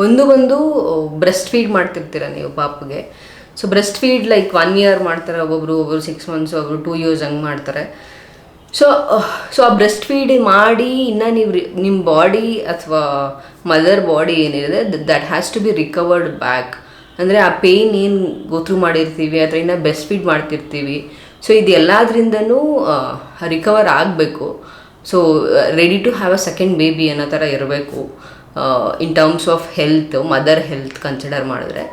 ಒಂದು ಬಂದು ಬ್ರೆಸ್ಟ್ ಫೀಡ್ ಮಾಡ್ತಿರ್ತೀರ ನೀವು ಪಾಪುಗೆ. So breast feed like one year ಮಾಡ್ತಾರೆ, ಒಬ್ಬೊಬ್ರು ಒಬ್ಬರು ಸಿಕ್ಸ್ ಮಂತ್ಸ್ ಒಬ್ಬರು ಟೂ ಇಯರ್ಸ್ ಹಂಗೆ ಮಾಡ್ತಾರೆ. ಸೊ ಸೊ ಆ ಬ್ರೆಸ್ಟ್ ಫೀಡ್ ಮಾಡಿ ಇನ್ನು ನೀವು ನಿಮ್ಮ ಬಾಡಿ ಅಥವಾ ಮದರ್ ಬಾಡಿ ಏನಿದೆ that has to be recovered back ಅಂದರೆ ಆ ಪೇಯ್ನ್ ಏನು ಗೋತ್ರೂ ಮಾಡಿರ್ತೀವಿ, ಅಥವಾ ಇನ್ನು ಬ್ರೆಸ್ಟ್ ಫೀಡ್ ಮಾಡ್ತಿರ್ತೀವಿ ಸೊ ಇದೆಲ್ಲದ್ರಿಂದನೂ ರಿಕವರ್ ಆಗಬೇಕು. So ready to have a second baby ಅನ್ನೋ ಥರ ಇರಬೇಕು. In terms of health mother health consider ಮಾಡಿದ್ರೆ.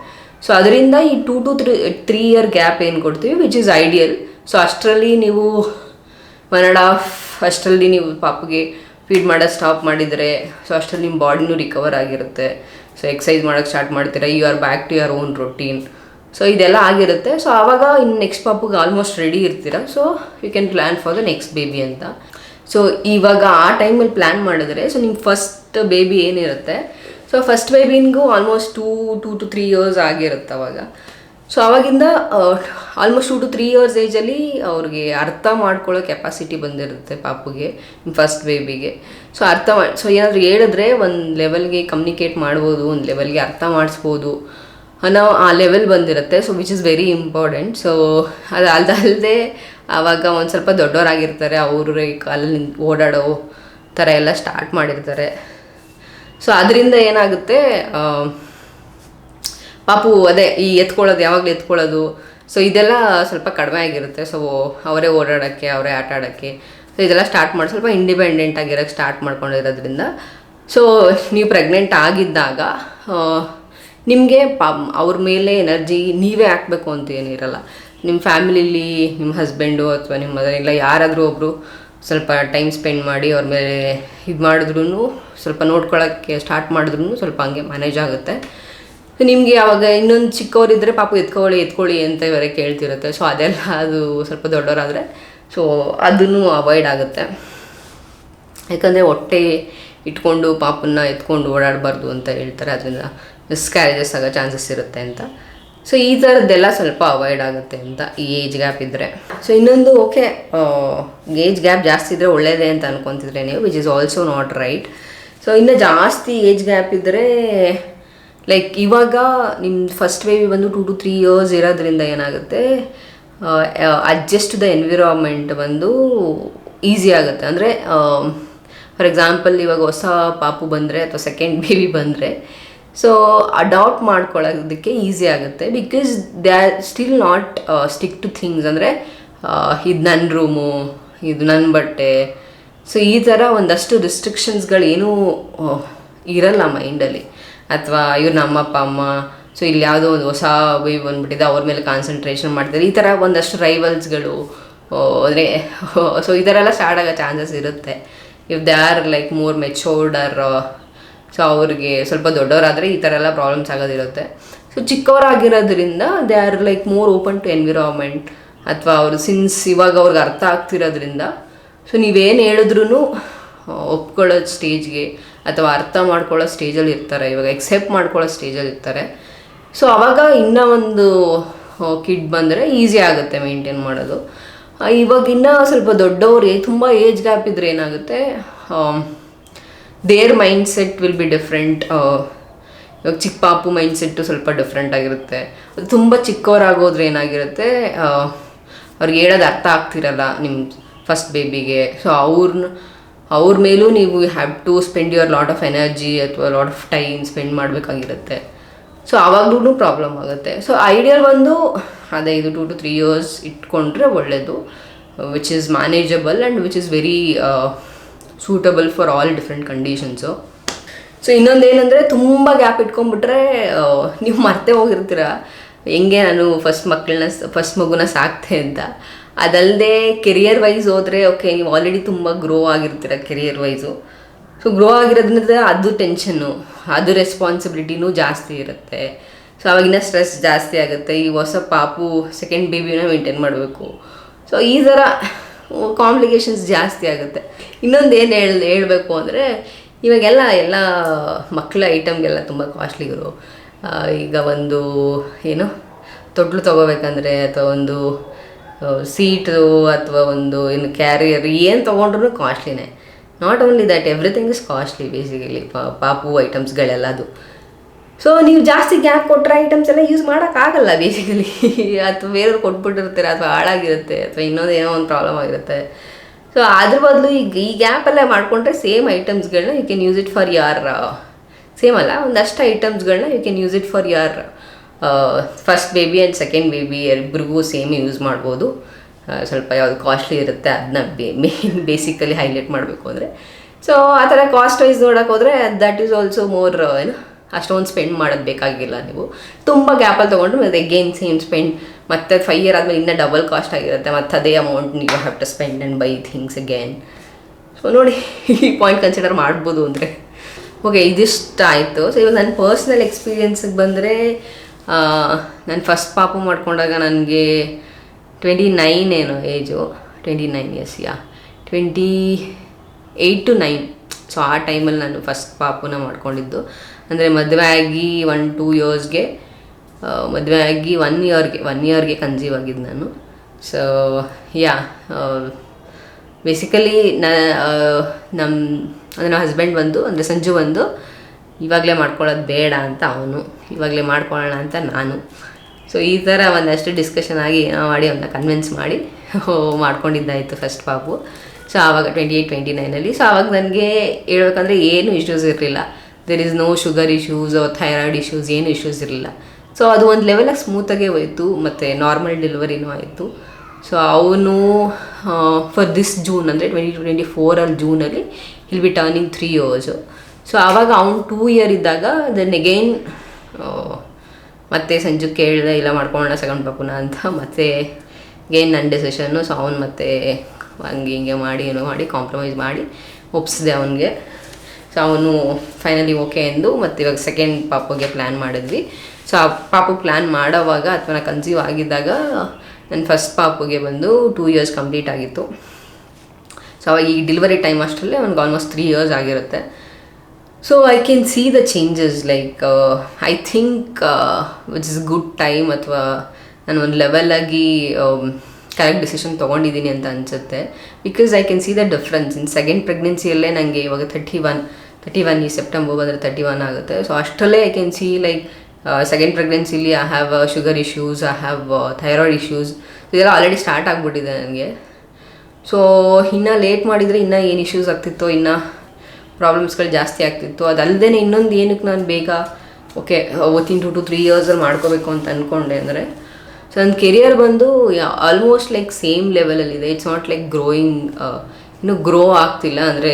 ಸೊ ಅದರಿಂದ ಈ two to three three year gap ಏನು ಕೊಡ್ತೀವಿ ವಿಚ್ ಇಸ್ ಐಡಿಯಲ್ ಸೊ ಅಷ್ಟರಲ್ಲಿ ನೀವು ಒನ್ ಆ್ಯಂಡ್ ಹಾಫ್ ಅಷ್ಟರಲ್ಲಿ ನೀವು ಪಾಪಗೆ ಫೀಡ್ ಮಾಡೋದು ಸ್ಟಾಪ್ ಮಾಡಿದರೆ ಸೊ ಅಷ್ಟರಲ್ಲಿ ನಿಮ್ಮ ಬಾಡಿನೂ ರಿಕವರ್ ಆಗಿರುತ್ತೆ. ಸೊ ಎಕ್ಸಸೈಸ್ ಮಾಡೋಕ್ಕೆ ಸ್ಟಾರ್ಟ್ ಮಾಡ್ತೀರಾ you are back to your own routine so ಇದೆಲ್ಲ ಆಗಿರುತ್ತೆ. ಸೊ ಆವಾಗ ಇನ್ನು ನೆಕ್ಸ್ಟ್ ಪಾಪಗೆ ಆಲ್ಮೋಸ್ಟ್ ರೆಡಿ ಇರ್ತೀರ. So you can plan for the next baby ಅಂತ. ಸೊ ಇವಾಗ ಆ ಟೈಮಲ್ಲಿ ಪ್ಲ್ಯಾನ್ ಮಾಡಿದ್ರೆ ಸೊ ನಿಮ್ಮ ಫಸ್ಟ್ ಬೇಬಿ ಏನಿರುತ್ತೆ? So first ಬೇಬಿನಿಗೂ almost two two to three years ಆಗಿರುತ್ತೆ ಅವಾಗ. ಸೊ ಅವಾಗಿಂದ almost two to three years ಏಜಲ್ಲಿ ಅವ್ರಿಗೆ ಅರ್ಥ ಮಾಡ್ಕೊಳ್ಳೋ ಕೆಪಾಸಿಟಿ ಬಂದಿರುತ್ತೆ ಪಾಪುಗೆ ಫಸ್ಟ್ ಬೇಬಿಗೆ ಸೊ ಅರ್ಥ ಮಾಡಿ ಸೊ ಏನಾದರೂ ಹೇಳಿದ್ರೆ ಒಂದು ಲೆವೆಲ್ಗೆ ಕಮ್ಯುನಿಕೇಟ್ ಮಾಡ್ಬೋದು, ಒಂದು ಲೆವೆಲ್ಗೆ ಅರ್ಥ ಮಾಡಿಸ್ಬೋದು ಅನ್ನೋ ಆ ಲೆವೆಲ್ ಬಂದಿರುತ್ತೆ. So which is very important so ಅದು ಅಲ್ದಲ್ಲದೆ ಆವಾಗ ಒಂದು ಸ್ವಲ್ಪ ದೊಡ್ಡವರಾಗಿರ್ತಾರೆ, ಅವ್ರ ಕಾಲಲ್ಲಿ ಓಡಾಡೋ ಥರ ಎಲ್ಲ ಸ್ಟಾರ್ಟ್ ಮಾಡಿರ್ತಾರೆ. ಸೊ ಅದರಿಂದ ಏನಾಗುತ್ತೆ ಪಾಪು ಅದೇ ಈ ಎತ್ಕೊಳ್ಳೋದು, ಯಾವಾಗಲೂ ಎತ್ಕೊಳ್ಳೋದು. ಸೊ ಇದೆಲ್ಲ ಸ್ವಲ್ಪ ಕಡಿಮೆ ಆಗಿರುತ್ತೆ. ಸೊ ಅವರೇ ಓಡಾಡೋಕ್ಕೆ, ಅವರೇ ಆಟ ಆಡೋಕ್ಕೆ. ಸೊ ಇದೆಲ್ಲ ಸ್ಟಾರ್ಟ್ ಮಾಡಿ, ಸ್ವಲ್ಪ ಇಂಡಿಪೆಂಡೆಂಟ್ ಆಗಿರೋಕ್ಕೆ ಸ್ಟಾರ್ಟ್ ಮಾಡ್ಕೊಂಡಿರೋದ್ರಿಂದ. ಸೊ ನೀವು ಪ್ರೆಗ್ನೆಂಟ್ ಆಗಿದ್ದಾಗ ನಿಮಗೆ ಪಾ ಅವ್ರ ಮೇಲೆ ಎನರ್ಜಿ ನೀವೇ ಹಾಕಬೇಕು ಅಂತ ಏನಿರಲ್ಲ ನಿಮ್ಮ ಫ್ಯಾಮಿಲಿಲಿ ನಿಮ್ಮ ಹಸ್ಬೆಂಡು ಅಥವಾ ನಿಮ್ಮ ಮದರ್ ಇಲ್ಲ ಯಾರಾದರೂ ಒಬ್ಬರು ಸ್ವಲ್ಪ ಟೈಮ್ ಸ್ಪೆಂಡ್ ಮಾಡಿ ಅವ್ರ ಮೇಲೆ ಇದು ಮಾಡಿದ್ರೂ ಸ್ವಲ್ಪ ನೋಡ್ಕೊಳ್ಳೋಕ್ಕೆ ಸ್ಟಾರ್ಟ್ ಮಾಡಿದ್ರೂ ಸ್ವಲ್ಪ ಹಂಗೆ ಮ್ಯಾನೇಜ್ ಆಗುತ್ತೆ. ನಿಮಗೆ ಯಾವಾಗ ಇನ್ನೊಂದು ಚಿಕ್ಕವರಿದ್ದರೆ ಪಾಪ ಎತ್ಕೊಳ್ಳಿ ಎತ್ಕೊಳ್ಳಿ ಅಂತ ಇವರೆ ಕೇಳ್ತಿರುತ್ತೆ. ಸೊ ಅದೆಲ್ಲ ಅದು ಸ್ವಲ್ಪ ದೊಡ್ಡವರಾದರೆ ಸೊ ಅದನ್ನು ಅವಾಯ್ಡ್ ಆಗುತ್ತೆ. ಯಾಕಂದರೆ ಹೊಟ್ಟೆ ಇಟ್ಕೊಂಡು ಪಾಪನ್ನ ಎತ್ಕೊಂಡು ಓಡಾಡಬಾರ್ದು ಅಂತ ಹೇಳ್ತಾರೆ. ಅದರಿಂದ ಮಿಸ್ಕ್ಯಾರೇಜಸ್ ಆಗೋ ಚಾನ್ಸಸ್ ಇರುತ್ತೆ ಅಂತ. ಸೊ ಈ ಥರದ್ದೆಲ್ಲ ಸ್ವಲ್ಪ ಅವಾಯ್ಡ್ ಆಗುತ್ತೆ ಅಂತ ಈ ಏಜ್ ಗ್ಯಾಪ್ ಇದ್ದರೆ ಸೊ ಇನ್ನೊಂದು ಓಕೆ ಏಜ್ ಗ್ಯಾಪ್ ಜಾಸ್ತಿ ಇದ್ದರೆ ಒಳ್ಳೇದೇ ಅಂತ ಅನ್ಕೊತಿದ್ರೆ ನೀವು which is also not right so ಇನ್ನು ಜಾಸ್ತಿ ಏಜ್ ಗ್ಯಾಪ್ ಇದ್ದರೆ ಲೈಕ್ ಇವಾಗ ನಿಮ್ಮ ಫಸ್ಟ್ ಬೇಬಿ ಬಂದು ಟು ಟು ತ್ರೀ ಇಯರ್ಸ್ ಇರೋದ್ರಿಂದ ಏನಾಗುತ್ತೆ ಅಡ್ಜಸ್ಟ್ ದ ಎನ್ವಿರಾನ್ಮೆಂಟ್ ಬಂದು ಈಸಿ ಆಗುತ್ತೆ. ಅಂದರೆ ಫಾರ್ ಎಕ್ಸಾಂಪಲ್ ಇವಾಗ ಹೊಸ ಪಾಪು ಬಂದರೆ ಅಥವಾ ಸೆಕೆಂಡ್ ಬೇಬಿ ಬಂದರೆ ಸೊ ಅಡಾಪ್ಟ್ ಮಾಡ್ಕೊಳ್ಳೋದಕ್ಕೆ ಈಸಿ ಆಗುತ್ತೆ. Because they are still not stick to things ಅಂದರೆ ಇದು ನನ್ನ ರೂಮು ಇದು ನನ್ನ ಬಟ್ಟೆ. ಸೊ ಈ ಥರ ಒಂದಷ್ಟು ರಿಸ್ಟ್ರಿಕ್ಷನ್ಸ್ಗಳೇನೂ ಇರಲ್ಲ ಮೈಂಡಲ್ಲಿ ಅಥವಾ ಇವ್ರು ನಮ್ಮಪ್ಪ ಅಮ್ಮ ಸೊ ಇಲ್ಲಿ ಯಾವುದೋ ಒಂದು ಹೊಸ ವೇವ್ ಬಂದ್ಬಿಟ್ಟಿದೆ, ಅವ್ರ ಮೇಲೆ ಕಾನ್ಸಂಟ್ರೇಷನ್ ಮಾಡ್ತಾರೆ. ಈ ಥರ ಒಂದಷ್ಟು ರೈವಲ್ಸ್ಗಳು ಅಂದರೆ ಸೊ ಈ ಥರ ಎಲ್ಲ ಸ್ಟಾರ್ಟ್ ಆಗೋ ಚಾನ್ಸಸ್ ಇರುತ್ತೆ. If they are like more matured are so ಅವ್ರಿಗೆ ಸ್ವಲ್ಪ ದೊಡ್ಡವರಾದರೆ ಈ ಥರ ಎಲ್ಲ ಪ್ರಾಬ್ಲಮ್ಸ್ ಆಗೋದಿರುತ್ತೆ. So ಚಿಕ್ಕವರಾಗಿರೋದ್ರಿಂದ they are like more open to environment ಅಥವಾ ಅವರು ಸಿನ್ಸ್ ಇವಾಗ ಅವ್ರಿಗೆ ಅರ್ಥ ಆಗ್ತಿರೋದ್ರಿಂದ ಸೊ ನೀವೇನು ಹೇಳಿದ್ರೂ ಒಪ್ಕೊಳ್ಳೋ ಸ್ಟೇಜ್ಗೆ ಅಥವಾ ಅರ್ಥ ಮಾಡ್ಕೊಳ್ಳೋ ಸ್ಟೇಜಲ್ಲಿ ಇರ್ತಾರೆ, ಇವಾಗ ಎಕ್ಸೆಪ್ಟ್ ಮಾಡ್ಕೊಳ್ಳೋ ಸ್ಟೇಜಲ್ಲಿ ಇರ್ತಾರೆ. ಸೊ ಅವಾಗ ಇನ್ನೂ ಒಂದು ಕಿಡ್ ಬಂದರೆ ಈಸಿ ಆಗುತ್ತೆ ಮೇಂಟೈನ್ ಮಾಡೋದು. ಇವಾಗ ಇನ್ನೂ ಸ್ವಲ್ಪ ದೊಡ್ಡವ್ರು ತುಂಬ ಏಜ್ ಗ್ಯಾಪ್ ಇದ್ರೆ ಏನಾಗುತ್ತೆ their mindset will be different ಇವಾಗ ಚಿಕ್ಕ ಪಾಪು ಮೈಂಡ್ ಸೆಟ್ಟು ಸ್ವಲ್ಪ ಡಿಫ್ರೆಂಟ್ ಆಗಿರುತ್ತೆ. ಅದು ತುಂಬ ಚಿಕ್ಕವರಾಗೋದ್ರೆ ಏನಾಗಿರುತ್ತೆ ಅವ್ರಿಗೆ ಹೇಳೋದು ಅರ್ಥ ಆಗ್ತಿರಲ್ಲ ನಿಮ್ಮ ಫಸ್ಟ್ ಬೇಬಿಗೆ ಸೊ ಅವ್ರನ್ನ ಅವ್ರ ಮೇಲೂ ನೀವು have to spend your lot of energy ಅಥವಾ ಲಾಟ್ ಆಫ್ ಟೈಮ್ ಸ್ಪೆಂಡ್ ಮಾಡಬೇಕಾಗಿರುತ್ತೆ. ಸೊ ಆವಾಗ್ಲೂ ಪ್ರಾಬ್ಲಮ್ ಆಗುತ್ತೆ. ಸೊ ಐಡಿಯಲ್ ಒಂದು ಅದೇ ಇದು ಟು ಟು ತ್ರೀ ಇಯರ್ಸ್ ಇಟ್ಕೊಂಡ್ರೆ ಒಳ್ಳೆಯದು which is manageable and which is very suitable for all different conditions so ಇನ್ನೊಂದೇನೆಂದರೆ ತುಂಬ ಗ್ಯಾಪ್ ಇಟ್ಕೊಂಡ್ಬಿಟ್ರೆ ನೀವು ಮರ್ತೇ ಹೋಗಿರ್ತೀರ. ಹೆಂಗೆ ನಾನು ಫಸ್ಟ್ ಮಕ್ಕಳನ್ನ ಫಸ್ಟ್ ಮಗುನ ಸಾಕ್ತೆ ಅಂತ. ಅದಲ್ಲದೆ ಕೆರಿಯರ್ ವೈಸ್ ಹೋದರೆ ಓಕೆ ನೀವು ಆಲ್ರೆಡಿ ತುಂಬ ಗ್ರೋ ಆಗಿರ್ತೀರ ಕೆರಿಯರ್ ವೈಸು ಸೊ ಗ್ರೋ ಆಗಿರೋದ್ರಿಂದ ಅದು ಟೆನ್ಷನ್ನು ಅದು ರೆಸ್ಪಾನ್ಸಿಬಿಲಿಟಿನೂ ಜಾಸ್ತಿ ಇರುತ್ತೆ. ಸೊ ಅವಾಗಿನ ಸ್ಟ್ರೆಸ್ ಜಾಸ್ತಿ ಆಗುತ್ತೆ. ಈ ಹೊಸ ಪಾಪು ಸೆಕೆಂಡ್ ಬೇಬಿನ ಮೇಂಟೈನ್ ಮಾಡಬೇಕು. ಸೊ ಈ ಥರ ಕಾಂಪ್ಲಿಕೇಶನ್ಸ್ ಜಾಸ್ತಿ ಆಗುತ್ತೆ. ಇನ್ನೊಂದು ಏನು ಹೇಳ, ಹೇಳಬೇಕು ಅಂದರೆ, ಇವಾಗೆಲ್ಲ ಎಲ್ಲ ಮಕ್ಕಳ ಐಟಮ್ಗೆಲ್ಲ ತುಂಬ ಕಾಸ್ಟ್ಲಿಗಳು ಈಗ ಒಂದು, ಏನು, ತೊಟ್ಲು ತೊಗೋಬೇಕಂದ್ರೆ ಅಥವಾ ಒಂದು ಸೀಟು ಅಥವಾ ಒಂದು ಏನು ಕ್ಯಾರಿಯರ್ ಏನು ತೊಗೊಂಡ್ರು ಕಾಸ್ಟ್ಲಿನೇ not only that everything is costly basically ಪಾಪು ಐಟಮ್ಸ್ಗಳೆಲ್ಲ ಅದು. ಸೊ ನೀವು ಜಾಸ್ತಿ ಗ್ಯಾಪ್ ಕೊಟ್ಟರೆ ಐಟಮ್ಸ್ ಎಲ್ಲ ಯೂಸ್ ಮಾಡೋಕ್ಕಾಗಲ್ಲ ಬೇಸಿಕಲಿ ಅಥವಾ ಬೇರೆಯವ್ರು ಕೊಟ್ಬಿಟ್ಟಿರ್ತೀರ, ಅಥವಾ ಹಾಳಾಗಿರುತ್ತೆ, ಅಥವಾ ಇನ್ನೊಂದು ಏನೋ ಒಂದು ಪ್ರಾಬ್ಲಮ್ ಆಗಿರುತ್ತೆ. ಸೊ ಅದ್ರ ಬದಲು ಈಗ ಈ ಗ್ಯಾಪಲ್ಲೇ ಮಾಡಿಕೊಂಡ್ರೆ same ಐಟಮ್ಸ್ಗಳನ್ನ you can use it for your same ಅಲ್ಲ, ಒಂದಷ್ಟು ಐಟಮ್ಸ್ಗಳನ್ನ you can use it for your first baby and second baby ಇಬ್ಬರಿಗೂ ಸೇಮ್ ಯೂಸ್ ಮಾಡ್ಬೋದು. ಸ್ವಲ್ಪ ಯಾವುದು ಕಾಸ್ಟ್ಲಿ ಇರುತ್ತೆ ಅದನ್ನ ಬೇ ಮೇನ್ ಬೇಸಿಕಲಿ ಹೈಲೈಟ್ ಮಾಡಬೇಕು ಅಂದರೆ. ಸೊ ಆ ಥರ ಕಾಸ್ಟ್ ವೈಸ್ ನೋಡೋಕೆ ಹೋದರೆ ದಟ್ ಈಸ್ ಆಲ್ಸೋ ಮೋರ್ ಏನು, ಅಷ್ಟೊಂದು ಸ್ಪೆಂಡ್ ಮಾಡೋದು ಬೇಕಾಗಿಲ್ಲ ನೀವು. ತುಂಬ ಗ್ಯಾಪಲ್ಲಿ ತೊಗೊಂಡ್ರೆ ಮತ್ತೆ ಅಗೇನ್ ಸೇಮ್ ಸ್ಪೆಂಡ್ ಮತ್ತೆ ಫೈವ್ ಇಯರ್ ಆದಮೇಲೆ ಇನ್ನೂ ಡಬಲ್ ಕಾಸ್ಟ್ ಆಗಿರುತ್ತೆ. ಮತ್ತು ಅದೇ ಅಮೌಂಟ್ ನೀವು have to spend and buy things again so ನೋಡಿ, ಈ ಪಾಯಿಂಟ್ ಕನ್ಸಿಡರ್ ಮಾಡ್ಬೋದು ಅಂದರೆ. ಓಕೆ ಇದಿಷ್ಟ ಆಯಿತು. ಸೊ ಇವಾಗ ನನ್ನ ಪರ್ಸ್ನಲ್ ಎಕ್ಸ್ಪೀರಿಯೆನ್ಸಿಗೆ ಬಂದರೆ ನಾನು ಫಸ್ಟ್ ಪಾಪು ಮಾಡ್ಕೊಂಡಾಗ ನನಗೆ ಟ್ವೆಂಟಿ ನೈನ್ ಏನು age twenty nine years yeah twenty eight to nine so ಆ ಟೈಮಲ್ಲಿ ನಾನು ಫಸ್ಟ್ ಪಾಪುನ ಮಾಡ್ಕೊಂಡಿದ್ದು. ಅಂದರೆ ಮದುವೆ ಆಗಿ ಒನ್ ಟೂ ಇಯರ್ಸ್ಗೆ ಮದುವೆ ಆಗಿ ಒನ್ ಇಯರ್ಗೆ ಒನ್ ಇಯರ್ಗೆ ಕನ್ಸೀವ್ ಆಗಿದ್ದು ನಾನು. ಸೊ ಯಾ ಬೇಸಿಕಲಿ ನಮ್ಮ ನಮ್ಮ ಹಸ್ಬೆಂಡ್ ಬಂದು, ಅಂದರೆ ಸಂಜು ಬಂದು ಇವಾಗಲೇ ಮಾಡ್ಕೊಳ್ಳೋದು ಬೇಡ ಅಂತ ಅವನು. ಇವಾಗಲೇ ಮಾಡ್ಕೊಳ್ಳೋಣ ಅಂತ ನಾನು. ಸೊ ಈ ಥರ ಒಂದಷ್ಟು ಡಿಸ್ಕಷನ್ ಆಗಿ ಮಾಡಿ ಅವನ್ನ ಕನ್ವಿನ್ಸ್ ಮಾಡಿ ಮಾಡ್ಕೊಂಡಿದ್ದಾಯಿತು ಫಸ್ಟ್ ಪಾಪು ಸೊ ಆವಾಗ ಟ್ವೆಂಟಿ ಏಯ್ಟ್ ಟ್ವೆಂಟಿ ನೈನಲ್ಲಿ ಸೊ ಆವಾಗ ನನಗೆ ಹೇಳ್ಬೇಕಂದ್ರೆ ಏನು ಇಶ್ಯೂಸ್ ಇರಲಿಲ್ಲ. There is no sugar issues thyroid issues ಏನು ಇಶ್ಯೂಸ್ ಇರಲಿಲ್ಲ. ಸೊ ಅದು ಒಂದು ಲೆವೆಲಾಗಿ ಸ್ಮೂತಾಗೇ ಹೋಯಿತು. ಮತ್ತು ನಾರ್ಮಲ್ ಡೆಲಿವರಿನೂ ಆಯಿತು. ಸೊ ಅವನು ಫಾರ್ ದಿಸ್ ಜೂನ್ ಅಂದರೆ ಟ್ವೆಂಟಿ ಟ್ವೆಂಟಿ ಫೋರಲ್ಲಿ ಜೂನಲ್ಲಿ he'll be turning three years so ಆವಾಗ ಅವ್ನು ಟೂ ಇಯರ್ ಇದ್ದಾಗ ದೆನ್ ಅಗೈನ್ ಮತ್ತೆ ಸಂಜು ಕೇಳಿದೆ ಇಲ್ಲ ಮಾಡ್ಕೊಳ್ಳೋಣ, ಸೆಕೆಂಡ್ ಪಾಪುನ ಅಂತ. ಮತ್ತೆ ಗೇನ್ ನನ್ನ ಡೆಸಿಷನ್ನು ಸೊ ಅವ್ನು ಮತ್ತೆ ಹಂಗೆ ಹಿಂಗೆ ಮಾಡಿ, ಏನೋ ಮಾಡಿ ಕಾಂಪ್ರಮೈಸ್ ಮಾಡಿ ಒಪ್ಸಿದೆ ಅವನಿಗೆ. ಸೊ ಅವನು ಫೈನಲಿ ಓಕೆ ಎಂದು ಮತ್ತು ಇವಾಗ ಸೆಕೆಂಡ್ ಪಾಪುಗೆ ಪ್ಲ್ಯಾನ್ ಮಾಡಿದ್ವಿ. ಸೊ ಆ ಪಾಪು ಪ್ಲ್ಯಾನ್ ಮಾಡೋವಾಗ ಅಥವಾ ನಾನು ಕನ್ಸೀವ್ ಆಗಿದ್ದಾಗ ನನ್ನ ಫಸ್ಟ್ ಪಾಪುಗೆ ಬಂದು ಟೂ ಇಯರ್ಸ್ ಕಂಪ್ಲೀಟ್ ಆಗಿತ್ತು. ಸೊ ಅವಾಗ ಈ ಡೆಲಿವರಿ ಟೈಮ್ ಅಷ್ಟರಲ್ಲೇ ಅವ್ನಿಗೆ ಆಲ್ಮೋಸ್ಟ್ ತ್ರೀ ಇಯರ್ಸ್ ಆಗಿರುತ್ತೆ. So I can see the changes like I think which is good time ಅಥವಾ ನಾನು ಒಂದು ಲೆವೆಲಾಗಿ ಕರೆಕ್ಟ್ ಡಿಸಿಷನ್ ತೊಗೊಂಡಿದ್ದೀನಿ ಅಂತ ಅನಿಸುತ್ತೆ. Because I can see the difference in second ಪ್ರೆಗ್ನೆನ್ಸಿಯಲ್ಲೇ ನನಗೆ ಇವಾಗ ಥರ್ಟಿ ಒನ್ ತರ್ಟಿ ಒನ್ ಈ ಸೆಪ್ಟೆಂಬರ್ ಬಂದರೆ ಥರ್ಟಿ ಒನ್ ಆಗುತ್ತೆ. ಸೊ ಅಷ್ಟರಲ್ಲೇ I can see like second ಪ್ರೆಗ್ನೆನ್ಸಿಲಿ I have sugar issues I have thyroid issues ಇದೆಲ್ಲ ಆಲ್ರೆಡಿ ಸ್ಟಾರ್ಟ್ ಆಗಿಬಿಟ್ಟಿದೆ ನನಗೆ ಸೊ ಇನ್ನೂ ಲೇಟ್ ಮಾಡಿದರೆ ಇನ್ನೂ ಏನು ಇಶ್ಯೂಸ್ ಆಗ್ತಿತ್ತೋ, ಇನ್ನು ಪ್ರಾಬ್ಲಮ್ಸ್ಗಳು ಜಾಸ್ತಿ ಆಗ್ತಿತ್ತು. ಅದಲ್ಲದೆ ಇನ್ನೊಂದು ಏನಕ್ಕೆ ನಾನು ಬೇಗ, ಓಕೆ, ಅವತ್ತಿನ ಟು ಟು ತ್ರೀ ಇಯರ್ಸಲ್ಲಿ ಮಾಡ್ಕೋಬೇಕು ಅಂತ ಅಂದ್ಕೊಂಡೆ ಅಂದರೆ ಸೊ ನನ್ನ ಕೆರಿಯರ್ ಬಂದು ಆಲ್ಮೋಸ್ಟ್ ಲೈಕ್ ಸೇಮ್ ಲೆವೆಲಲ್ಲಿದೆ ಇಟ್ಸ್ ನಾಟ್ ಲೈಕ್ ಗ್ರೋಯಿಂಗ್ ಇನ್ನೂ ಗ್ರೋ ಆಗ್ತಿಲ್ಲ ಅಂದರೆ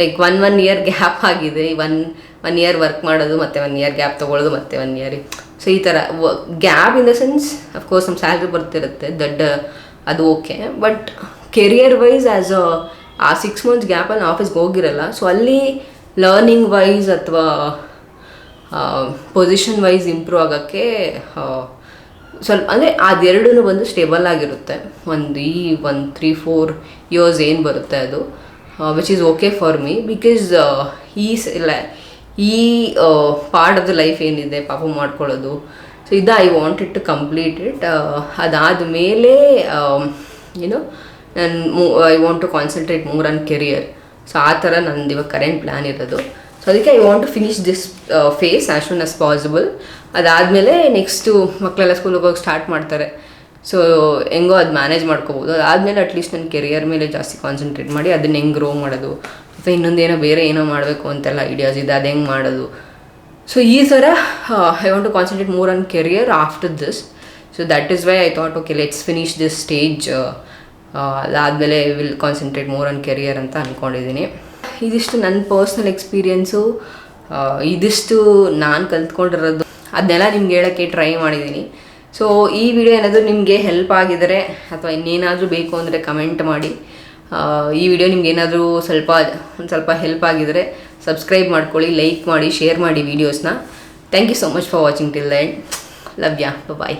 like one one year gap ಆಗಿದೆ. ಒನ್ ಒನ್ ಇಯರ್ ವರ್ಕ್ ಮಾಡೋದು, ಮತ್ತು ಒನ್ ಇಯರ್ ಗ್ಯಾಪ್ ತೊಗೊಳ್ಳೋದು, ಮತ್ತೆ ಒನ್ ಇಯರ್ ಸೊ ಈ ಥರ gap in the sense of course ನಮ್ಮ ಸ್ಯಾಲ್ರಿ ಬರ್ತಿರುತ್ತೆ, ದೊಡ್ಡ, ಅದು okay but career wise as a ಆ ಸಿಕ್ಸ್ ಮಂತ್ಸ್ ಗ್ಯಾಪಲ್ಲಿ ಆಫೀಸ್ಗೆ ಹೋಗಿರಲ್ಲ. ಸೊ ಅಲ್ಲಿ ಲರ್ನಿಂಗ್ ವೈಸ್ ಅಥವಾ ಪೊಸಿಷನ್ ವೈಸ್ ಇಂಪ್ರೂವ್ ಆಗೋಕ್ಕೆ ಸ್ವಲ್ಪ, ಅಂದರೆ ಅದೆರಡೂ ಬಂದು ಸ್ಟೇಬಲ್ ಆಗಿರುತ್ತೆ. ಒಂದು ಈ, ಒಂದು ತ್ರೀ ಫೋರ್ ಇಯರ್ಸ್ ಏನು ಬರುತ್ತೆ ಅದು which is okay for me because ಈ ಇಲ್ಲ, ಈ ಪಾರ್ಟ್ ಆಫ್ ದ ಲೈಫ್ ಏನಿದೆ, ಪಾಪ ಮಾಡ್ಕೊಳ್ಳೋದು. ಸೊ ಇದು I wanted to complete it ಅದಾದ ಮೇಲೆ ಏನು ನಾನು I want to concentrate more on career so ಆ ಥರ ನಂದು ಇವಾಗ ಕರೆಂಟ್ ಪ್ಲ್ಯಾನ್ ಇರೋದು. ಸೊ ಅದಕ್ಕೆ I want to finish this phase as soon as possible ಅದಾದಮೇಲೆ ನೆಕ್ಸ್ಟು ಮಕ್ಕಳೆಲ್ಲ ಸ್ಕೂಲಿಗೆ ಹೋಗೋಕೆ ಸ್ಟಾರ್ಟ್ ಮಾಡ್ತಾರೆ. ಸೊ ಹೆಂಗೋ ಅದು ಮ್ಯಾನೇಜ್ ಮಾಡ್ಕೋಬೋದು. ಅದಾದಮೇಲೆ ಅಟ್ಲೀಸ್ಟ್ ನನ್ನ ಕೆರಿಯರ್ ಮೇಲೆ ಜಾಸ್ತಿ ಕಾನ್ಸಂಟ್ರೇಟ್ ಮಾಡಿ ಅದನ್ನ ಹೆಂಗೆ ಗ್ರೋ ಮಾಡೋದು. ಅಥವಾ ಇನ್ನೊಂದೇನೋ ಬೇರೆ ಏನೋ ಮಾಡಬೇಕು ಅಂತೆಲ್ಲ ಐಡಿಯಾಸ್ ಇದೆ, ಅದು ಹೆಂಗೆ ಮಾಡೋದು. ಸೊ ಈ ಥರ I want to concentrate more on career after this so that is why I thought okay let's finish this stage ಅದಾದಮೇಲೆ will concentrate more on career ಅಂತ ಅಂದ್ಕೊಂಡಿದ್ದೀನಿ ಇದಿಷ್ಟು ನನ್ನ ಪರ್ಸ್ನಲ್ ಎಕ್ಸ್ಪೀರಿಯೆನ್ಸು ಇದಿಷ್ಟು ನಾನು ಕಲ್ತ್ಕೊಂಡಿರೋದು, ಅದನ್ನೆಲ್ಲ ನಿಮ್ಗೆ ಹೇಳೋಕ್ಕೆ ಟ್ರೈ ಮಾಡಿದ್ದೀನಿ. ಸೊ ಈ ವಿಡಿಯೋ ಏನಾದರೂ ನಿಮಗೆ ಹೆಲ್ಪ್ ಆಗಿದರೆ, ಅಥವಾ ಇನ್ನೇನಾದರೂ ಬೇಕು ಅಂದರೆ ಕಮೆಂಟ್ ಮಾಡಿ. ಈ ವಿಡಿಯೋ ನಿಮ್ಗೆ ಏನಾದರೂ ಸ್ವಲ್ಪ, ಒಂದು ಸ್ವಲ್ಪ ಹೆಲ್ಪ್ ಆಗಿದರೆ ಸಬ್ಸ್ಕ್ರೈಬ್ ಮಾಡ್ಕೊಳ್ಳಿ ಲೈಕ್ ಮಾಡಿ ಶೇರ್ ಮಾಡಿ ವೀಡಿಯೋಸ್ನ thank you so much for watching till end love ya bye